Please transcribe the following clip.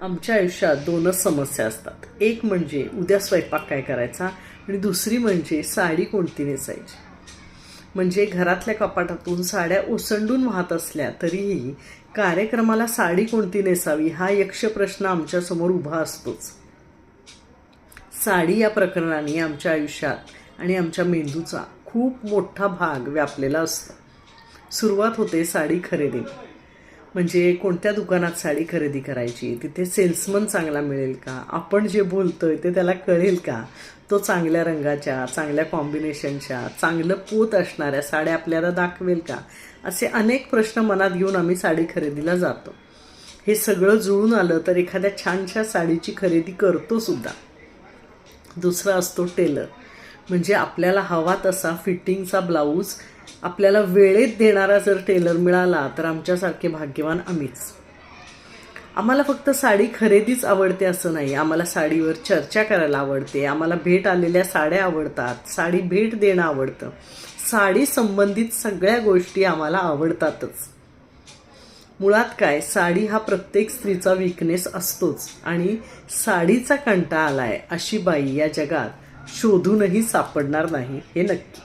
आमच्या आयुष्यात दोनच समस्या असतात. एक म्हणजे उद्या स्वयंपाक काय करायचा आणि दुसरी म्हणजे साडी कोणती नेसायची. म्हणजे घरातल्या कपाटातून साड्या ओसंडून वाहत असल्या तरीही कार्यक्रमाला साडी कोणती नेसावी हा यक्ष प्रश्न आमच्यासमोर उभा असतोच. साडी या प्रकरणाने आमच्या आयुष्यात आणि आमच्या मेंदूचा खूप मोठा भाग व्यापलेला असतो. सुरुवात होते साडी खरेदी म्हणजे कोणत्या दुकानात साडी खरेदी करायची? तिथे सेल्समन चांगला मिळेल का? आपण जे बोलतोय ते त्याला कळेल का? तो चांगल्या रंगाच्या चांगल्या कॉम्बिनेशनच्या चांगलं पोत असणाऱ्या साड्या आपल्याला दाखवेल का? असे अनेक प्रश्न मनात घेऊन आम्ही साडी खरेदीला जातो. हे सगळं जुळून आलं तर एखाद्या छानशा साडीची खरेदी करतो सुद्धा. दुसरा असतो टेलर. म्हणजे आपल्याला हवा तसा फिटिंगचा ब्लाऊज आपल्याला वेळेत देणारा जर टेलर मिळाला तर आमच्यासारखे भाग्यवान आम्हीच. आम्हाला फक्त साडी खरेदीच आवडते असं नाही. आम्हाला साडीवर चर्चा करायला आवडते. आम्हाला भेट आलेल्या साड्या आवडतात. साडी भेट देणं आवडतं. साडी संबंधित सगळ्या गोष्टी आम्हाला आवडतातच. मुळात काय? साडी हा प्रत्येक स्त्रीचा विकनेस असतोच. आणि साडीचा कंटाळा आलाय अशी बाई या जगात शोधूनही सापडणार नाही हे नक्की.